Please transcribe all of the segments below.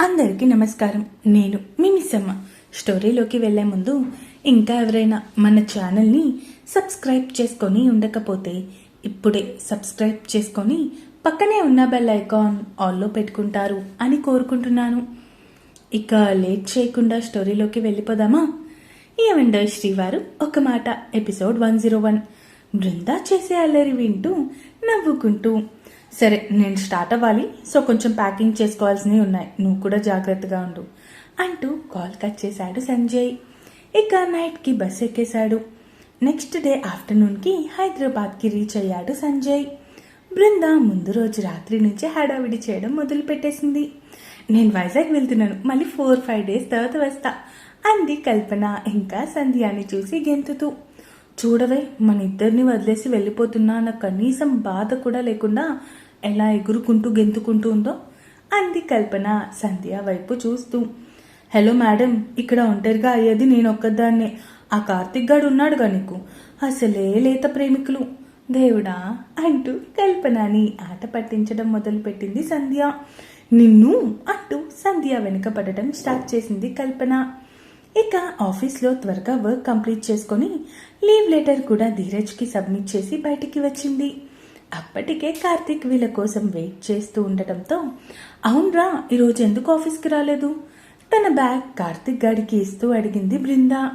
అందరికీ నమస్కారం. నేను మీ మిస్సమ్మ. స్టోరీలోకి వెళ్ళే ముందు ఇంకా ఎవరైనా మన ఛానల్ని సబ్స్క్రైబ్ చేసుకొని ఉండకపోతే ఇప్పుడే సబ్స్క్రైబ్ చేసుకొని పక్కనే ఉన్న బెల్ ఐకాన్ ఆల్లో పెట్టుకుంటారు అని కోరుకుంటున్నాను. ఇక లేట్ చేయకుండా స్టోరీలోకి వెళ్ళిపోదామా? ఏమండో శ్రీవారు ఒక మాట episode one zero one. Brinda చేసే అల్లరి వింటూ నవ్వుకుంటూ సరే నేను స్టార్ట్ అవ్వాలి. సో కొంచెం ప్యాకింగ్ చేసుకోవాల్సినవి ఉన్నాయి. నువ్వు కూడా జాగ్రత్తగా ఉండు. అంటూ కాల్ కట్ చేశాడు సంజయ్. ఇక నైట్కి బస్ ఎక్కేశాడు. నెక్స్ట్ డే ఆఫ్టర్నూన్కి హైదరాబాద్కి రీచ్ అయ్యాడు సంజయ్. బృంద ముందు రోజు రాత్రి నుంచి హడావిడి చేయడం మొదలు పెట్టేసింది నేను వైజాగ్ వెళ్తున్నాను. మళ్ళీ ఫోర్ ఫైవ్ డేస్ తర్వాత వస్తా అంది కల్పన ఇంకా సంధ్యాని చూసి గెంతుతూ. చూడవే మన ఇద్దరిని వదిలేసి వెళ్ళిపోతున్నా అన్న కనీసం బాధ కూడా లేకుండా ఎలా ఎగురుకుంటూ గెంతుకుంటూ ఉందో అంది కల్పన సంధ్య వైపు చూస్తూ. హలో మేడం ఇక్కడ ఒంటరిగా అయ్యేది నేను ఒక్కదాన్నే ఆ కార్తిక్ గాడు ఉన్నాడుగా నీకు? అసలే లేత ప్రేమికులు. దేవుడా అంటూ కల్పనని ఆట పట్టించడం మొదలుపెట్టింది సంధ్య. నిన్ను? అంటూ సంధ్య వెనుక పడటం స్టార్ట్ చేసింది కల్పన. ఇక ఆఫీస్లో త్వరగా వర్క్ కంప్లీట్ చేసుకొని లీవ్ లెటర్ కూడా ధీరజ్కి సబ్మిట్ చేసి బయటికి వచ్చింది. అప్పటికే కార్తీక్ వీళ్ళ కోసం వెయిట్ చేస్తూ ఉండటంతో అవునరా ఈరోజు ఎందుకు ఆఫీస్కి రాలేదు? తన బ్యాగ్ కార్తీక్ గారికి ఇస్తూ అడిగింది బృందా.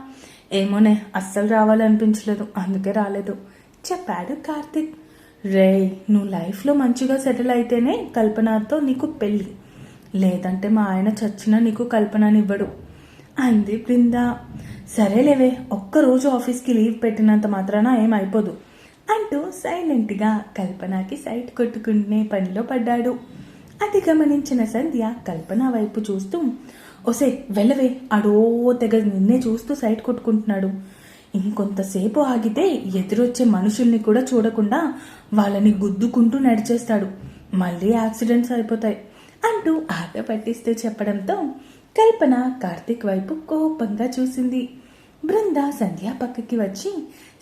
ఏమోనే అస్సలు రావాలనిపించలేదు అందుకే రాలేదు చెప్పాడు కార్తీక్. రే నువ్వు లైఫ్లో మంచిగా సెటిల్ అయితేనే కల్పనతో నీకు పెళ్ళి. లేదంటే మా ఆయన చచ్చినా నీకు కల్పననివ్వడు అంది బృందా. సరేలేవే ఒక్కరోజు ఆఫీస్కి లీవ్ పెట్టినంత మాత్రాన ఏం అయిపోదు అంటూ సైలెంట్గా కల్పనకి సైట్ కొట్టుకునే పనిలో పడ్డాడు. అది గమనించిన సంధ్య కల్పన వైపు చూస్తూ ఒసే వెళ్ళవే అడో తెగ నిన్నే చూస్తూ సైట్ కొట్టుకుంటున్నాడు. ఇంకొంతసేపు ఆగితే ఎదురొచ్చే మనుషుల్ని కూడా చూడకుండా వాళ్ళని గుద్దుకుంటూ నడిచేస్తాడు. మళ్ళీ యాక్సిడెంట్స్ అయిపోతాయి అంటూ ఆట పట్టిస్తూ చెప్పడంతో కల్పన కార్తిక్ వైపు కోపంగా చూసింది. బృంద సంధ్య పక్కకి వచ్చి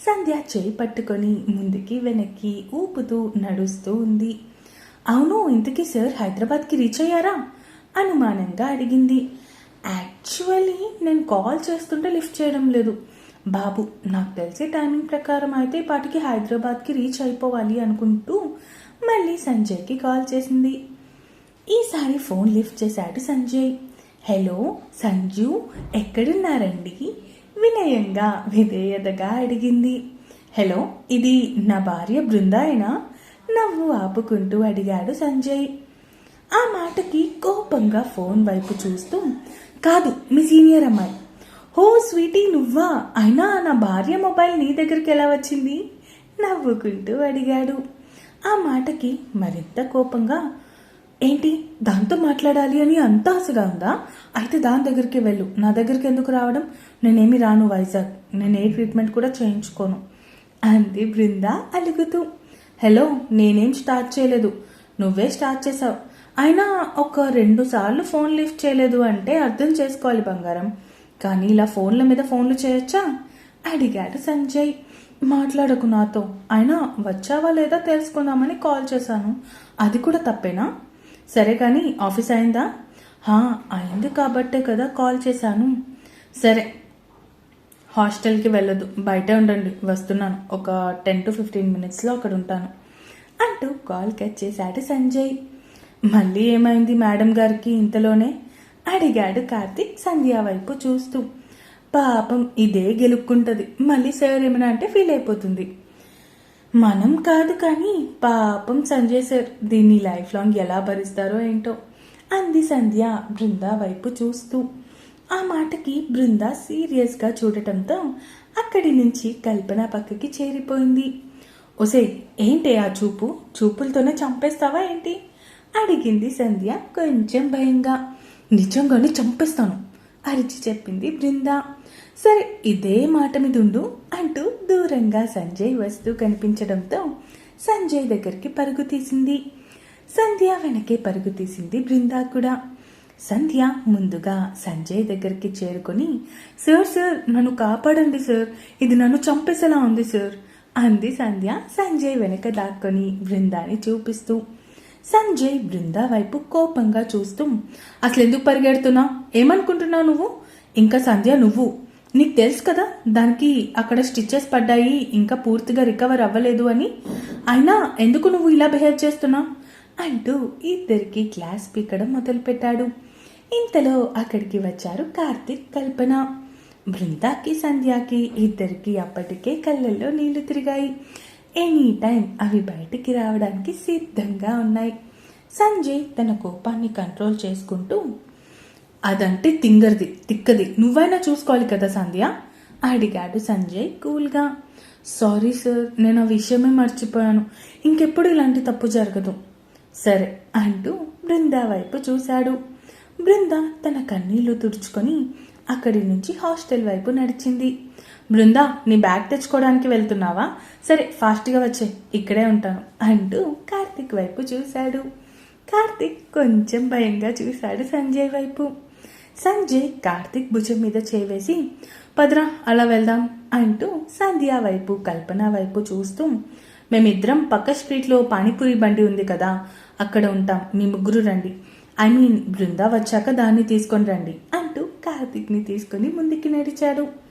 సంధ్య చేయి పట్టుకొని ముందుకి వెనక్కి ఊపుతూ నడుస్తూ ఉంది. అవును ఇంతకీ సార్ హైదరాబాద్కి రీచ్ అయ్యారా? అనుమానంగా అడిగింది. యాక్చువల్లీ నేను కాల్ చేస్తుంటే లిఫ్ట్ చేయడం లేదు. బాబు నాకు తెలిసే టైమింగ్ ప్రకారం అయితే పాటికి హైదరాబాద్కి రీచ్ అయిపోవాలి అనుకుంటూ మళ్ళీ సంజయ్కి కాల్ చేసింది. ఈసారి ఫోన్ లిఫ్ట్ చేశాడు సంజయ్. హలో సంజు ఎక్కడున్నారండి? వినయంగా విధేయతగా అడిగింది. హలో ఇది నా భార్య బృందాయనా? నవ్వు ఆపుకుంటూ అడిగాడు సంజయ్. ఆ మాటకి కోపంగా ఫోన్ వైపు చూస్తూ కాదు మీ సీనియర్ అమ్మాయి. హో స్వీటీ నువ్వా? అయినా నా భార్య మొబైల్ నీ దగ్గరికి ఎలా వచ్చింది? నవ్వుకుంటూ అడిగాడు. ఆ మాటకి మరింత కోపంగా ఏంటి? దాంతో మాట్లాడాలి అని అంత ఆశగా ఉందా? అయితే దాని దగ్గరికి వెళ్ళు. నా దగ్గరికి ఎందుకు రావడం? నేనేమి రాను వైజాగ్. నేను ఏ ట్రీట్మెంట్ కూడా చేయించుకోను. అంది బృంద అలుగుతూ. హలో నేనేం స్టార్ట్ చేయలేదు. నువ్వే స్టార్ట్ చేసావు అయినా ఒక రెండు సార్లు ఫోన్ లిఫ్ట్ చేయలేదు అంటే అర్థం చేసుకోవాలి బంగారం. కానీ ఇలా ఫోన్ల మీద ఫోన్లు చేయొచ్చా? అడిగాడు సంజయ్. మాట్లాడకు నాతో. అయినా వచ్చావా లేదా తెలుసుకుందామని కాల్ చేశాను. అది కూడా తప్పేనా? సరే కానీ ఆఫీస్ అయిందా? హా అయింది కాబట్టే కదా కాల్ చేశాను. సరే హాస్టల్కి వెళ్ళదు. బయటే ఉండండి. వస్తున్నాను. ఒక టెన్ టు ఫిఫ్టీన్ మినిట్స్లో అక్కడ ఉంటాను. అంటూ కాల్ కట్ చేశాడు సంజయ్. మళ్ళీ ఏమైంది మేడం గారికి ఇంతలోనే? అడిగాడు కార్తీక్ సంధ్య వైపు చూస్తూ. పాపం ఇదే గెలుక్కుంటుంది. మళ్ళీ సార్ ఏమైనా అంటే ఫీల్ అయిపోతుంది. మనం కాదు కానీ పాపం సంజయ్ సార్ దీన్ని లైఫ్ లాంగ్ ఎలా భరిస్తారో ఏంటో. అంది సంధ్య బృంద వైపు చూస్తూ. ఆ మాటకి బృంద సీరియస్గా చూడటంతో అక్కడి నుంచి కల్పన పక్కకి చేరిపోయింది. ఒసే ఏంటి ఆ చూపు? చూపులతోనే చంపేస్తావా ఏంటి? అడిగింది సంధ్య కొంచెం భయంగా. నిజంగానే చంపేస్తాను. అరిచి చెప్పింది బృంద. సరే ఇదే మాట మీద ఉండు అంటూ దూరంగా సంజయ్ వస్తూ కనిపించడంతో సంజయ్ దగ్గరికి పరుగు తీసింది. సంధ్య వెనకే పరుగు తీసింది బృంద కూడా. సంధ్య ముందుగా సంజయ్ దగ్గరికి చేరుకొని సార్ సార్ నన్ను కాపాడండి సార్. ఇది నన్ను చంపేసేలా ఉంది సార్. అంది సంధ్య సంజయ్ వెనక దాక్కొని బృందాన్ని చూపిస్తూ. సంజయ్ బృంద వైపు కోపంగా చూస్తూ అసలు ఎందుకు పరిగెడుతున్నావు ఏమనుకుంటున్నావు నువ్వు? ఇంకా సంధ్య నువ్వు. నీకు తెలుసు కదా దానికి అక్కడ స్టిచెస్ పడ్డాయి ఇంకా పూర్తిగా రికవర్ అవ్వలేదు అని. అయినా ఎందుకు నువ్వు ఇలా బిహేవ్ చేస్తున్నావు అంటూ ఇద్దరికి క్లాస్ పీకడం మొదలుపెట్టాడు. ఇంతలో అక్కడికి వచ్చారు కార్తిక్ కల్పన. బృందాకి సంధ్యాకి ఇద్దరికి అప్పటికే కళ్ళల్లో నీళ్ళు తిరిగాయి. ఎనీ టైం అవి బయటికి రావడానికి సిద్ధంగా ఉన్నాయి. సంజయ్ తన కోపాన్ని కంట్రోల్ చేసుకుంటూ అదంటే తింగర్ది తిక్కది. నువ్వైనా చూసుకోవాలి కదా సంధ్య? అడిగాడు సంజయ్ కూల్గా. సారీ సార్ నేను ఆ విషయమే మర్చిపోయాను. ఇంకెప్పుడు ఇలాంటి తప్పు జరగదు. సరే అంటూ బృందా వైపు చూశాడు. బృంద తన కన్నీళ్ళు తుడుచుకొని అక్కడి నుంచి హాస్టల్ వైపు నడిచింది. బృందా నీ బ్యాగ్ తెచ్చుకోవడానికి వెళ్తున్నావా? సరే ఫాస్ట్గా వచ్చే ఇక్కడే ఉంటాను అంటూ కార్తిక్ వైపు చూశాడు. కార్తిక్ కొంచెం భయంగా చూశాడు సంజయ్ వైపు. సంజయ్ కార్తిక్ భుజం మీద చేవేసి పదరా అలా వెళ్దాం అంటూ సంధ్య వైపు కల్పన వైపు చూస్తూ మేమిద్దరం పక్క స్ట్రీట్లో పానీపూరి బండి ఉంది కదా అక్కడ ఉంటాం మీ ముగ్గురు రండి. ఐ మీన్ బృందా వచ్చాక దాన్ని తీసుకొని రండి అంటూ కార్తిక్ని తీసుకొని ముందుకి నడిచాడు.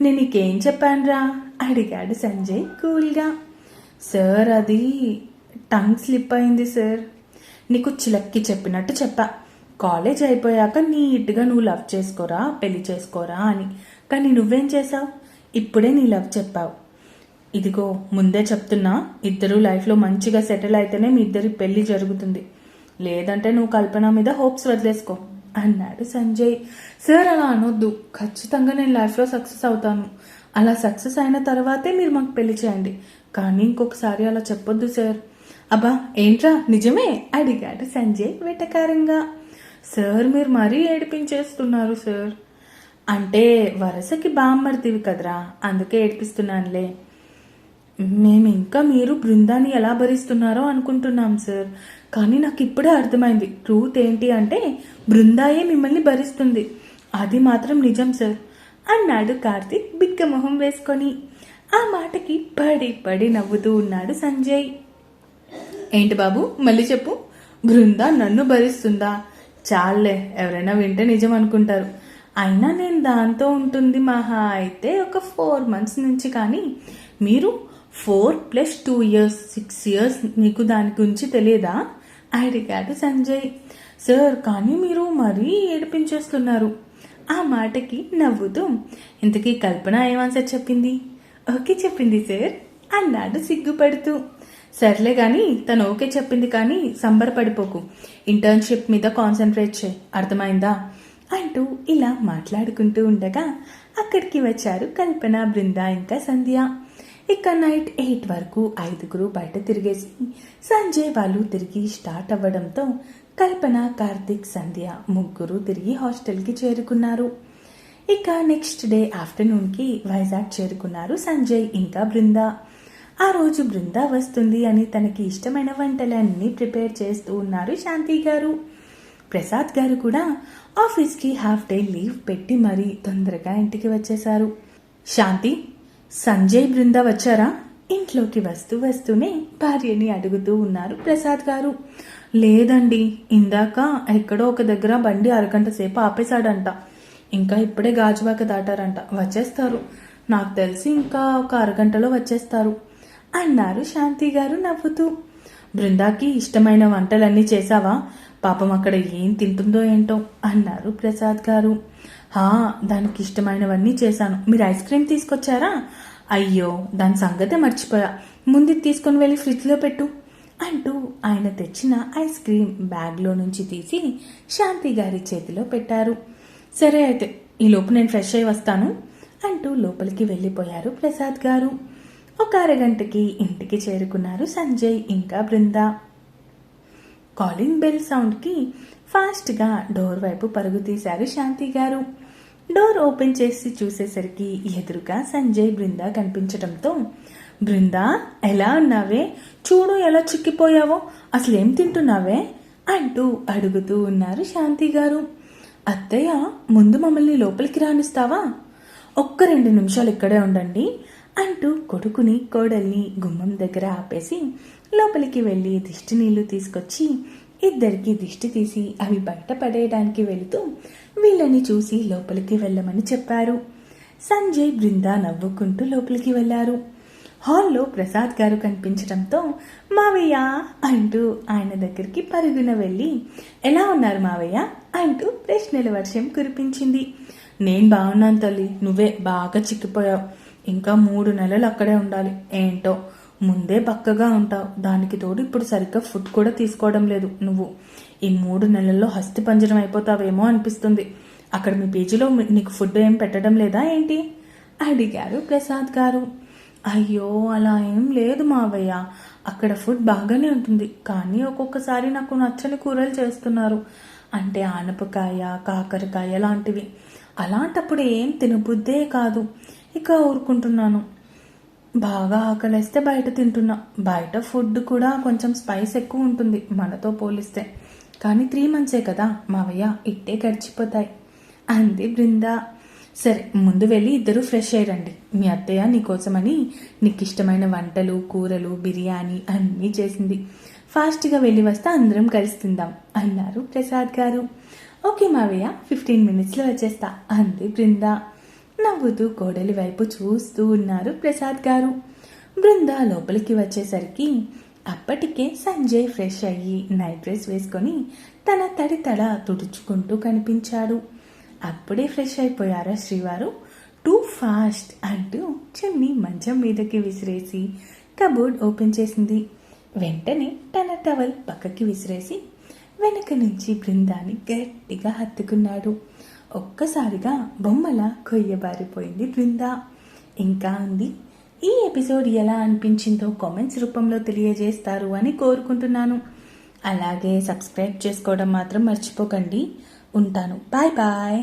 నేను నీకేం చెప్పానురా? అడిగాడు సంజయ్ కూల్గా. సార్ అది టంగ్ స్లిప్ అయింది సార్. నీకు చిలక్కి చెప్పినట్టు చెప్పా. కాలేజ్ అయిపోయాక నీట్గా నువ్వు లవ్ చేసుకోరా పెళ్ళి చేసుకోరా అని. కానీ నువ్వేం చేసావు ఇప్పుడే నీ లవ్ చెప్పావు. ఇదిగో ముందే చెప్తున్నా ఇద్దరు లైఫ్లో మంచిగా సెటిల్ అయితేనే మీ ఇద్దరి పెళ్ళి జరుగుతుంది. లేదంటే నువ్వు కల్పన మీద హోప్స్ వదిలేసుకో. అన్నాడు సంజయ్. సార్ అలా అనొద్దు. ఖచ్చితంగా నేను లైఫ్లో సక్సెస్ అవుతాను. అలా సక్సెస్ అయిన తర్వాతే మీరు మాకు పెళ్ళి చేయండి. కానీ ఇంకొకసారి అలా చెప్పొద్దు సార్. అబ్బా ఏంట్రా? నిజమే? అడిగాడు సంజయ్ వెటకారంగా. సార్ మీరు మరీ ఏడిపించేస్తున్నారు సార్. అంటే వరసకి బామ్మర్దివి కదరా. అందుకే ఏడిపిస్తున్నానులే. మేము ఇంకా మీరు బృందాన్ని ఎలా భరిస్తున్నారో అనుకుంటున్నాం సార్. కానీ నాకు ఇప్పుడే అర్థమైంది. ట్రూత్ ఏంటి అంటే బృందాయే మిమ్మల్ని భరిస్తుంది. అది మాత్రం నిజం సార్. అన్నాడు కార్తీక్ బిగ్గ మొహం వేసుకొని. ఆ మాటకి పడి పడి నవ్వుతూ ఉన్నాడు సంజయ్. ఏంటి బాబు మళ్ళీ చెప్పు. బృంద నన్ను భరిస్తుందా? చాలే ఎవరైనా వింటే నిజం అనుకుంటారు. అయినా నేను దాంతో ఉంటుంది మహా. అయితే ఒక ఫోర్ మంత్స్ నుంచి కానీ మీరు four plus two years six years నీకు దాని గురించి తెలియదా అడిగాడు సంజయ్. సార్ కానీ మీరు మరీ ఏడిపించేస్తున్నారు. ఆ మాటకి నవ్వుతూ ఇంతకీ కల్పన ఏమాన్సర్ చెప్పింది? ఓకే చెప్పింది సార్ అన్నాడు సిగ్గుపడుతూ. సర్లే కానీ తను ఓకే చెప్పింది కానీ సంబరపడిపోకు. ఇంటర్న్షిప్ మీద కాన్సన్ట్రేట్ చేయి అర్థమైందా? అంటూ ఇలా మాట్లాడుకుంటూ ఉండగా అక్కడికి వచ్చారు కల్పన బృంద ఇంకా సంధ్య. ఇక నైట్ ఎయిట్ వరకు ఐదుగురు బయట తిరిగేసి సంజయ్ వాళ్ళు తిరిగి స్టార్ట్ అవ్వడంతో కల్పన కార్తిక్ సంధ్య ముగ్గురు తిరిగి హాస్టల్కి చేరుకున్నారు. ఇక నెక్స్ట్ డే ఆఫ్టర్నూన్కి వైజాగ్ చేరుకున్నారు సంజయ్ ఇంకా బృంద. ఆ రోజు బృంద వస్తుంది అని తనకి ఇష్టమైన వంటలన్నీ ప్రిపేర్ చేస్తూ ఉన్నారు శాంతి గారు. ప్రసాద్ గారు కూడా ఆఫీస్కి హాఫ్ డే లీవ్ పెట్టి మరీ తొందరగా ఇంటికి వచ్చేశారు. శాంతి సంజయ్ బృంద వచ్చారా? ఇంట్లోకి వస్తూ వస్తూనే భార్యని అడుగుతూ ఉన్నారు ప్రసాద్ గారు. లేదండి ఇందాక ఎక్కడో ఒక దగ్గర బండి అరగంట సేపు ఆపేశాడంట. ఇంకా ఇప్పుడే గాజువాక దాటారంట. వచ్చేస్తారు. నాకు తెలిసి ఇంకా ఒక అరగంటలో వచ్చేస్తారు అన్నారు శాంతి గారు నవ్వుతూ. బృందాకి ఇష్టమైన వంటలన్నీ చేశావా? పాపం అక్కడ ఏం తింటుందో ఏంటో అన్నారు ప్రసాద్ గారు. హా దానికి ఇష్టమైనవన్నీ చేశాను. మీరు ఐస్ క్రీమ్ తీసుకొచ్చారా? అయ్యో దాని సంగతే మర్చిపోయా. ముందు తీసుకొని వెళ్ళి ఫ్రిడ్జ్లో పెట్టు అంటూ ఆయన తెచ్చిన ఐస్ క్రీమ్ బ్యాగ్లో నుంచి తీసి శాంతి గారి చేతిలో పెట్టారు. సరే అయితే ఈ లోపు నేను ఫ్రెష్ అయి వస్తాను అంటూ లోపలికి వెళ్ళిపోయారు ప్రసాద్ గారు. ఒక అరగంటకి ఇంటికి చేరుకున్నారు సంజయ్ ఇంకా బృందా. కాలింగ్ బెల్ సౌండ్కి ఫాస్ట్గా డోర్ వైపు పరుగు తీశారు శాంతి గారు. డోర్ ఓపెన్ చేసి చూసేసరికి ఎదురుగా సంజయ్ బృంద కనిపించడంతో బృంద ఎలా ఉన్నావే? చూడు ఎలా చిక్కిపోయావో. అసలు ఏం తింటున్నావే? అంటూ అడుగుతూ ఉన్నారు శాంతి గారు. అత్తయ్య ముందు మమ్మల్ని లోపలికి రానిస్తావా? ఒక్క రెండు నిమిషాలు ఇక్కడే ఉండండి. అంటూ కొడుకుని కోడల్ని గుమ్మం దగ్గర ఆపేసి లోపలికి వెళ్ళి దిష్టి నీళ్ళు తీసుకొచ్చి ఇద్దరికి దిష్టి తీసి అవి బయట పడేయడానికి వెళుతూ వీళ్ళని చూసి లోపలికి వెళ్ళమని చెప్పారు. సంజయ్ బృంద నవ్వుకుంటూ లోపలికి వెళ్ళారు. హాల్లో ప్రసాద్ గారు కనిపించడంతో మావయ్య అంటూ ఆయన దగ్గరికి పరుగున వెళ్ళి ఎలా ఉన్నారు మావయ్య? అంటూ ప్రశ్నల వర్షం కురిపించింది. నేను బాగున్నాను తల్లి నువ్వే బాగా చిక్కిపోయావు. ఇంకా మూడు నెలలు అక్కడే ఉండాలి. ఏంటో? ముందే పక్కగా ఉంటావు. దానికి తోడు ఇప్పుడు సరిగ్గా ఫుడ్ కూడా తీసుకోవడం లేదు నువ్వు. ఈ మూడు నెలల్లో హస్తి పంజరం అయిపోతావేమో అనిపిస్తుంది. అక్కడ మీ పీజీలో నీకు ఫుడ్ ఏం పెట్టడం లేదా ఏంటి? అడిగారు ప్రసాద్ గారు. అయ్యో అలా ఏం లేదు మావయ్య. అక్కడ ఫుడ్ బాగానే ఉంటుంది. కానీ ఒక్కొక్కసారి నాకు నచ్చని కూరలు చేస్తున్నారు. అంటే ఆనపకాయ కాకరకాయ లాంటివి. అలాంటప్పుడు ఏం తినబుద్దే కాదు. ఇక ఊరుకుంటున్నాను. బాగా ఆకలేస్తే బయట తింటున్నా. బయట ఫుడ్ కూడా కొంచెం స్పైస్ ఎక్కువ ఉంటుంది మనతో పోలిస్తే. కానీ త్రీ మంత్సే కదా మావయ్య ఇట్టే గడిచిపోతాయి. అంది బృంద. సరే ముందు వెళ్ళి ఇద్దరు ఫ్రెష్ అయ్యండి మీ అత్తయ్య నీకోసమని నీకు ఇష్టమైన వంటలు కూరలు బిర్యానీ అన్నీ చేసింది. ఫాస్ట్గా వెళ్ళి వస్తే అందరం కలిసి తిందాం అన్నారు ప్రసాద్ గారు. ఓకే మావయ్య ఫిఫ్టీన్ మినిట్స్లో వచ్చేస్తా అంది బృందా. నవ్వుతూ కోడలి వైపు చూస్తూ ఉన్నారు ప్రసాద్ గారు. బృంద లోపలికి వచ్చేసరికి అప్పటికే సంజయ్ ఫ్రెష్ అయ్యి నైట్ డ్రెస్ వేసుకొని తన తడి తడ తుడుచుకుంటూ కనిపించాడు. అప్పుడే ఫ్రెష్ అయిపోయారా శ్రీవారు? టూ ఫాస్ట్ అంటూ చెమ్మి మంచం మీదకి విసిరేసి కబోర్డ్ ఓపెన్ చేసింది. వెంటనే తన టవల్ పక్కకి విసిరేసి వెనక నుంచి బృందాన్ని గట్టిగా హత్తుకున్నాడు. ఒక్కసారిగా బొమ్మల కొయ్యబారిపోయింది బృంద. ఇంకా ఉంది ఈ ఎపిసోడ్ ఎలా అనిపించిందో కామెంట్స్ రూపంలో తెలియజేస్తారు అని కోరుకుంటున్నాను. అలాగే సబ్స్క్రైబ్ చేసుకోవడం మాత్రం మర్చిపోకండి. ఉంటాను. Bye bye.